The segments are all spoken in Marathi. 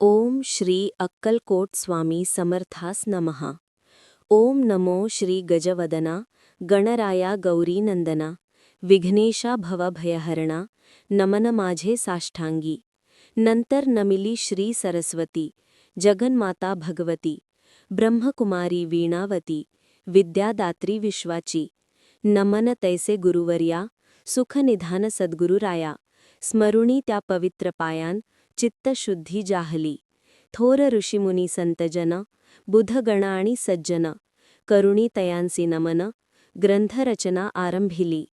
ओम श्री अक्कलकोट स्वामी समर्थास नमः. ओम नमो श्री गजवदना गणराया गौरीनंदना विघ्नेशा भवभयहरणा नमन माझे साष्टांगी. नंतर नमिली श्री सरस्वती जगन्माता भगवती ब्रह्मकुमारी वीणावती विद्यादात्री विश्वाची नमन तैसे गुरुवर्या सुखनिधान सद्गुरुराया स्मरुणी त्या पवित्र पायान चित्तशुद्धी जाहली. थोर ऋषिमुनी संतजन बुधगण आणि सज्जन करुणी तयांसी नमन ग्रंथरचना आरंभिली.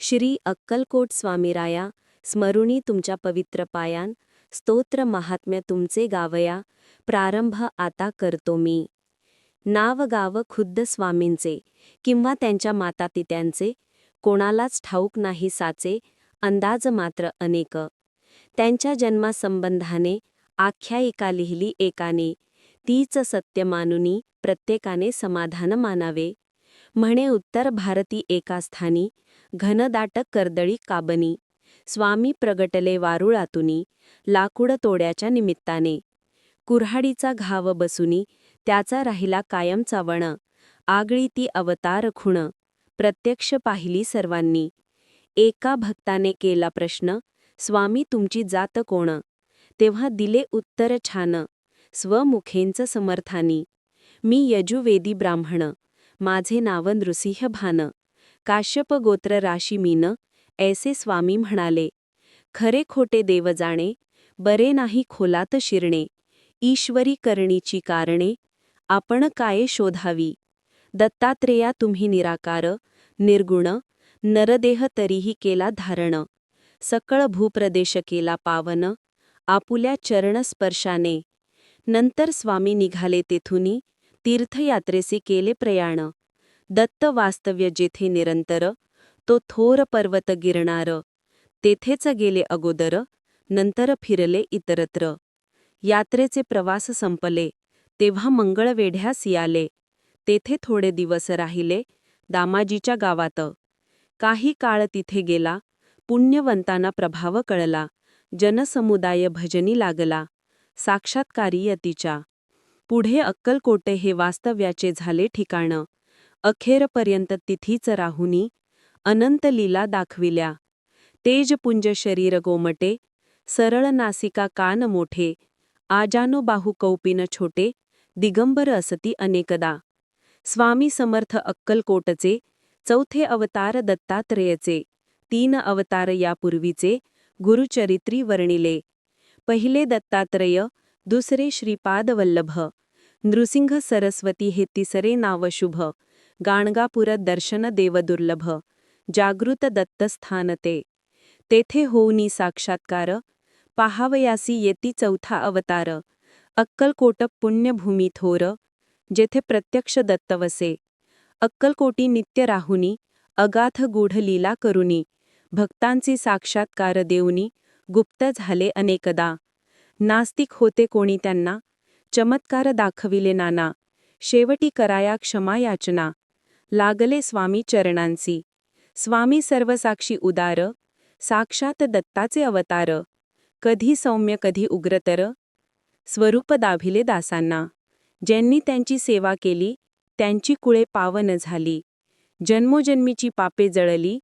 श्री अक्कलकोट स्वामीराया स्मरुणी तुमच्या पवित्र पायान स्तोत्र महात्म्य तुमचे गावया प्रारंभ आता करतो मी. नाव गाव खुद्द स्वामींचे किंवा त्यांच्या मातापित्यांचे कोणालाच ठाऊक नाही साचे अंदाज मात्र अनेक. त्यांच्या जन्मासंबंधाने आख्यायिका लिहिली एकाने तीच सत्य मानुनी प्रत्येकाने समाधान मानावे. म्हणे उत्तर भारती एका स्थानी घनदाट कर्दळी काबनी स्वामी प्रगटले वारुळातुनी लाकूड तोड्याच्या निमित्ताने. कुऱ्हाडीचा घाव बसुनी त्याचा राहिला कायमचा वण आगळी ती अवतार खुण प्रत्यक्ष पाहिली सर्वांनी. एका भक्ताने केला प्रश्न स्वामी तुमची जात कोण? तेव्हा दिले उत्तर छान. स्वमुखेंच समर्थानी. मी यजुवेदी ब्राह्मण. माझे नाव नृसिंह भान. काश्यप गोत्र राशी मीन. ऐसे स्वामी म्हणाले. खरे खोटे देव जाणे बरे नाही खोलात शिरणे. ईश्वरी करणीची कारणे आपण काय शोधावी? दत्तात्रेया तुम्ही निराकार निर्गुण नरदेह तरीही केला धारण. सकळ भूप्रदेश केला पावन आपुल्या चरणस्पर्शाने. नंतर स्वामी निघाले तेथुनी तीर्थयात्रेसी केले प्रयाण. दत्त वास्तव्य जेथे निरंतर तो थोर पर्वत गिरणार. तेथेच गेले अगोदर नंतर फिरले इतरत्र. यात्रेचे प्रवास संपले तेव्हा मंगळवेढ्यास याले. तेथे थोडे दिवस राहिले दामाजीच्या गावात. काही काळ तिथे गेला पुण्यवंतांना प्रभाव कळला. जनसमुदाय भजनी लागला. साक्षात्कारी यतीच्या. पुढे अक्कलकोटे हे वास्तव्याचे झाले ठिकाण. अखेरपर्यंत तिथीच राहुनी अनंत लीला दाखविल्या. तेजपुंज शरीर गोमटे सरळ नासिका कान मोठे आजानो बाहू कौपिन छोटे दिगंबर असती अनेकदा. स्वामी समर्थ अक्कलकोटचे चौथे अवतार दत्तात्रेयचे. तीन अवतार यापूर्वीचे गुरुचरित्री वर्णिले. पहिले दत्तात्रेय दुसरे श्रीपादवल्लभ नृसिंह सरस्वती हे तिसरे नाव शुभ गाणगापुर दर्शन देवदुर्लभ जागृत दत्तस्थान ते. तेथे होऊनी साक्षात्कार पाहावयासी येती चौथा अवतार अक्कलकोट पुण्यभूमी थोर जेथे प्रत्यक्ष दत्तवसे अक्कलकोटी नित्य राहुनी अगाथ गूढ लीला करुनी भक्तांची साक्षात्कार देऊनी गुप्त झाले अनेकदा. नास्तिक होते कोणी त्यांना? चमत्कार दाखविले नाना. शेवटी कराया क्षमा याचना. लागले स्वामी चरणांसी. स्वामी सर्वसाक्षी उदार. साक्षात दत्ताचे अवतार. कधी सौम्य कधी उग्रतर. स्वरूप दाभिले दासांना. ज्यांनी त्यांची सेवा केली त्यांची कुळे पावन झाली. जन्मोजन्मीची पापे जळली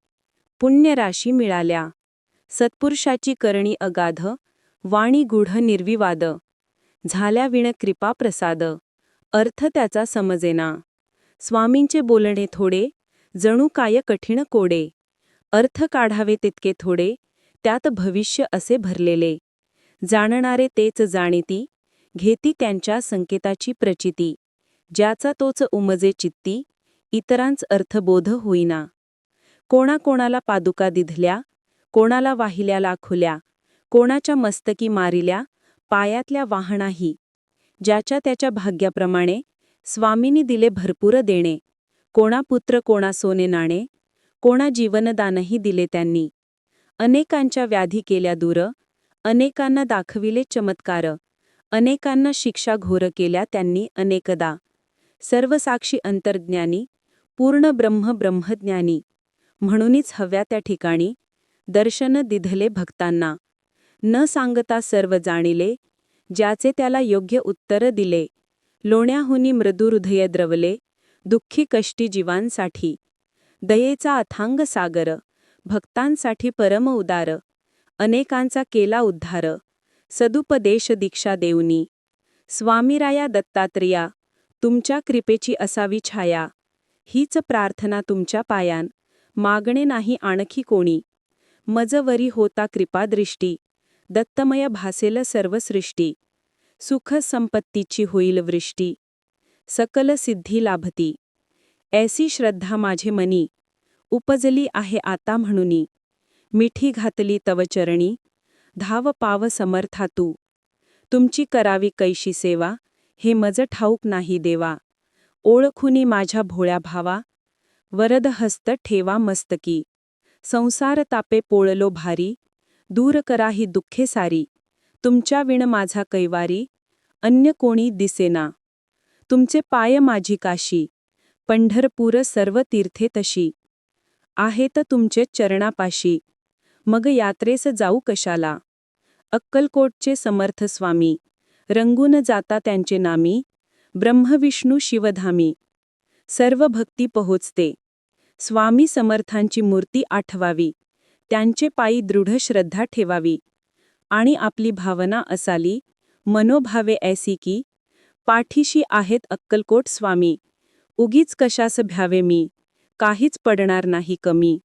पुण्यराशी मिळाल्या. सत्पुरुषाची करणी अगाध वाणी गूढ निर्विवाद. झाल्या विण कृपा प्रसाद. अर्थ त्याचा समजेना. स्वामींचे बोलणे थोडे जणू काय कठीण कोडे. अर्थ काढावे तितके थोडे त्यात भविष्य असे भरलेले. जाणणारे तेच जाणीती घेती त्यांच्या संकेताची प्रचिती. ज्याचा तोच उमजे चित्ती इतरांच अर्थबोध होईना. कोणाकोणाला पादुका दिधल्या कोणाला वाहिल्याला खुल्या कोणाच्या मस्तकी मारिल्या पायातल्या वाहनाही ज्याच्या त्याच्या भाग्याप्रमाणे स्वामींनी दिले भरपूर देणे कोणा पुत्र कोणा सोने नाणे कोणा जीवनदानही दिले त्यांनी. अनेकांच्या व्याधी केल्या दूर अनेकांना दाखविले चमत्कार अनेकांना शिक्षा घोर केल्या त्यांनी अनेकदा. सर्वसाक्षी अंतर्ज्ञानी पूर्ण ब्रह्म ब्रह्मज्ञानी म्हणूनच हव्या त्या ठिकाणी दर्शन दिधले भक्तांना. न सांगता सर्व जाणिले ज्याचे त्याला योग्य उत्तर दिले. लोण्याहुनी मृदुहृदय द्रवले दुःखी कष्टी जीवांसाठी. दयेचा अथांग सागर भक्तांसाठी परम उदार. अनेकांचा केला उद्धार. सदुपदेश दीक्षा देऊनी. स्वामीराया दत्तात्रेया तुमच्या कृपेची असावी छाया. हीच प्रार्थना तुमच्या पायान. मागणे नाही आणखी कोणी. मजवरी होता कृपादृष्टी. दत्तमय भासेल सर्व सृष्टी सुख संपत्तीची होईल वृष्टी. सकल सिद्धी लाभती. ऐसी श्रद्धा माझे मनी. उपजली आहे आता म्हणूनी. मिठी घातली तव चरणी. धाव पाव समर्था तू. तुमची करावी कैशी सेवा? हे मज ठाऊक नाही देवा. ओळखुनी माझ्या भोळ्या भावा. वरद हस्त ठेवा मस्तकी. संसार तापे पोळलो भारी दूर करा ही दुःखे सारी. तुमच्या विण माझा कैवारी अन्य कोणी दिसेना. तुमचे पाय माझी काशी पंढरपूर सर्व तीर्थे तशी. आहेत तुमचे चरणापाशी मग यात्रेस जाऊ कशाला? अक्कलकोटचे समर्थ स्वामी रंगून जाता त्यांचे नामी ब्रह्मविष्णू शिवधामी. सर्व भक्ती पोहोचते. स्वामी समर्थांची मूर्ती आठवावी. त्यांचे पायी दृढ श्रद्धा ठेवावी. आणि आपली भावना असाली मनोभावे ऐसी की पाठीशी आहेत अक्कलकोट स्वामी. उगीच कशास भ्यावे मी? काहीच पडणार नाही कमी.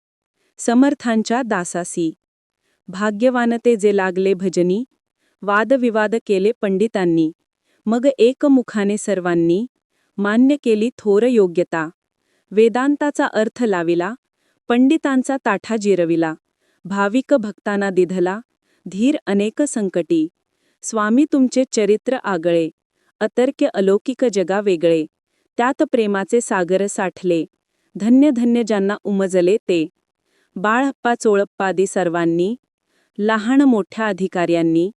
समर्थांच्या दासासी. भाग्यवानते जे लागले भजनी वादविवाद केले पंडितांनी. मग एकमुखाने सर्वांनी मान्य केली थोर योग्यता. वेदांताचा अर्थ लाविला पंडितांचा ताठा जिरविला भाविक भक्तांना दिधला धीर अनेक संकटी. स्वामी तुमचे चरित्र आगळे अतर्क्य अलौकिक जगा वेगळे त्यात प्रेमाचे सागर साठले धन्य धन्य ज्यांना उमजले ते. बाळप्पा चोळप्पादी सर्वांनी लहान मोठ्या अधिकाऱ्यांनी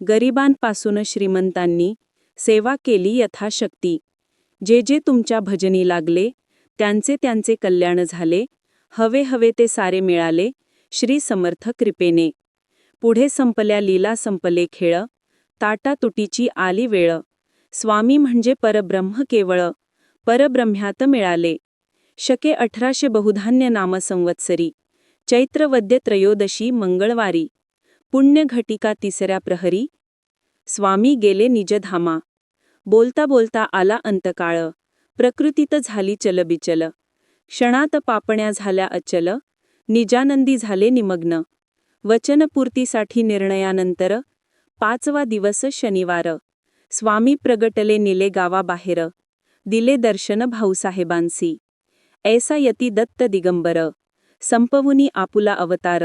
गरिबांपासून श्रीमंतांनी सेवा केली यथाशक्ती. जे जे तुमच्या भजनी लागले त्यांचे त्यांचे कल्याण झाले. हवे हवे ते सारे मिळाले. श्री समर्थ कृपेने. पुढे संपल्या लीला संपले खेळ. ताटा तुटीची आली वेळ. स्वामी म्हणजे परब्रह्म केवळ. परब्रह्म्यात मिळाले. शके अठराशे बहुधान्य नामसंवत्सरी. चैत्रवद्य त्रयोदशी मंगळवारी. पुण्यघटिका तिसऱ्या प्रहरी. स्वामी गेले निजधामा. बोलता बोलता आला अंतकाळ. प्रकृतीत झाली चलबिचल. क्षणात पापण्या झाल्या अचल. निजानंदी झाले निमग्न. वचनपूर्तीसाठी निर्णयानंतर पाचवा दिवस शनिवार. स्वामी प्रगटले निले गावाबाहेर. दिले दर्शन भाऊसाहेबांसी. ऐसा यती दत्त दिगंबर. संपवुनी आपुला अवतार.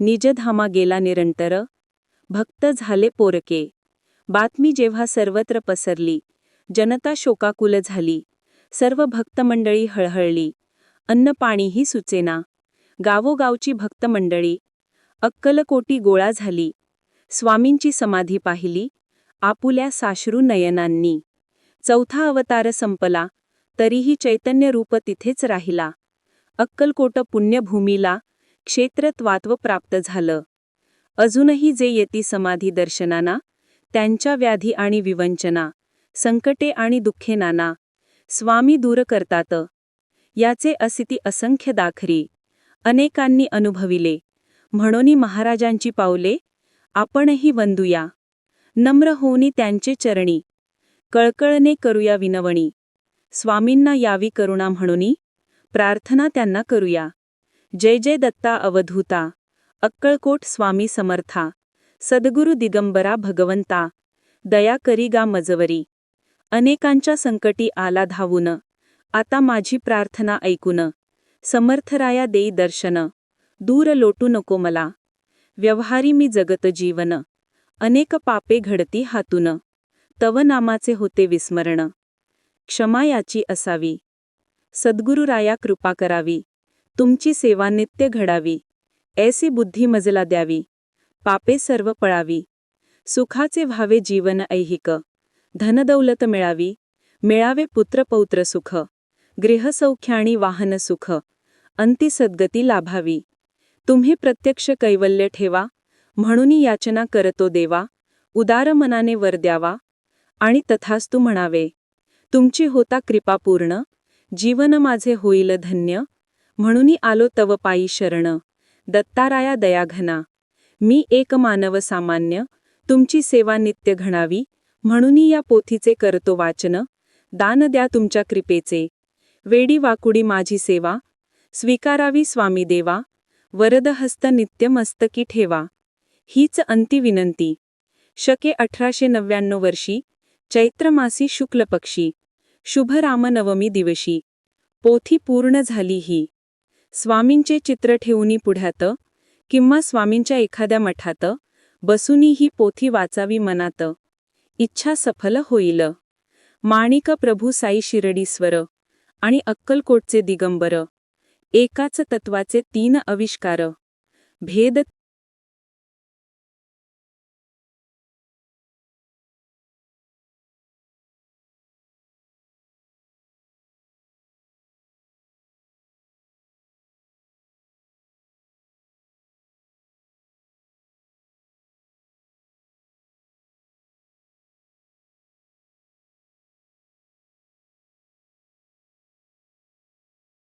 निजधामा गेला निरंतर. भक्त झाले पोरके. बातमी जेव्हा सर्वत्र पसरली. जनता शोकाकुल झाली. सर्व भक्तमंडळी हळहळली. अन्न पाणीही सुचेना. गावोगावची भक्तमंडळी. अक्कलकोटी गोळा झाली. स्वामींची समाधी पाहिली. आपुल्या साश्रू नयनांनी. चौथा अवतार संपला. तरीही चैतन्य रूप तिथेच राहिला. अक्कलकोट पुण्यभूमीला क्षेत्रत्वात्व प्राप्त झालं. अजूनही जे येती समाधी दर्शनाना त्यांच्या व्याधी आणि विवंचना संकटे आणि दुःखे नाना स्वामी दूर करतात. याचे असिती असंख्य दाखरी. अनेकांनी अनुभविले. म्हणोनी महाराजांची पावले आपणही वंदूया. नम्र होऊनी त्यांचे चरणी. कळकळने करूया विनवणी. स्वामींना यावी करुणा म्हणूनी प्रार्थना त्यांना करूया. जय जय दत्ता अवधूता. अक्कळकोट स्वामी समर्था. सद्गुरु दिगंबरा भगवंता. दया करी गा मजवरी. अनेकांच्या संकटी आला धावून. आता माझी प्रार्थना ऐकून. समर्थराया देई दर्शन. दूर लोटू नको मला. व्यवहारी मी जगत जीवन. अनेक पापे घडती हातून. तव नामाचे होते विस्मरण. क्षमा याची असावी. सद्गुरुराया कृपा करावी. तुमची सेवा नित्य घडावी. ऐसी बुद्धी मजला द्यावी. पापे सर्व पळावी. सुखाचे व्हावे जीवन ऐहिक. धनदौलत मिळावी. मिळावे पुत्रपौत्र सुख. गृहसौख्याणी वाहन सुख. अंती सद्गती लाभावी. तुम्ही प्रत्यक्ष कैवल्य ठेवा. म्हणून याचना करतो देवा. उदार मनाने वर द्यावा. आणि तथास्तु म्हणावे. तुमची होता कृपापूर्ण जीवन माझे होईल धन्य. म्हणून आलो तव पायी शरण. दत्ताराया दयाघना. मी एक मानव सामान्य. तुमची सेवा नित्य घणावी. म्हणून या पोथीचे करतो वाचन. दान द्या तुमच्या कृपेचे. वेडी वाकुडी माझी सेवा. स्वीकारावी स्वामी देवा. वरदहस्त नित्य मस्तकी ठेवा. हीच अंती विनंती. शके अठराशे नव्याण्णव वर्षी चैत्रमासी शुक्ल पक्षी शुभ रामनवमी दिवशी. पोथी पूर्ण झाली ही. स्वामींचे चित्र ठेवूनी पुढ्यात किंवा स्वामींच्या एखाद्या मठात बसूनी ही पोथी वाचावी मनात. इच्छा सफल होईल. माणिक प्रभू साई शिरडीस्वर आणि अक्कलकोटचे दिगंबर. एकाच तत्वाचे तीन आविष्कार. भेद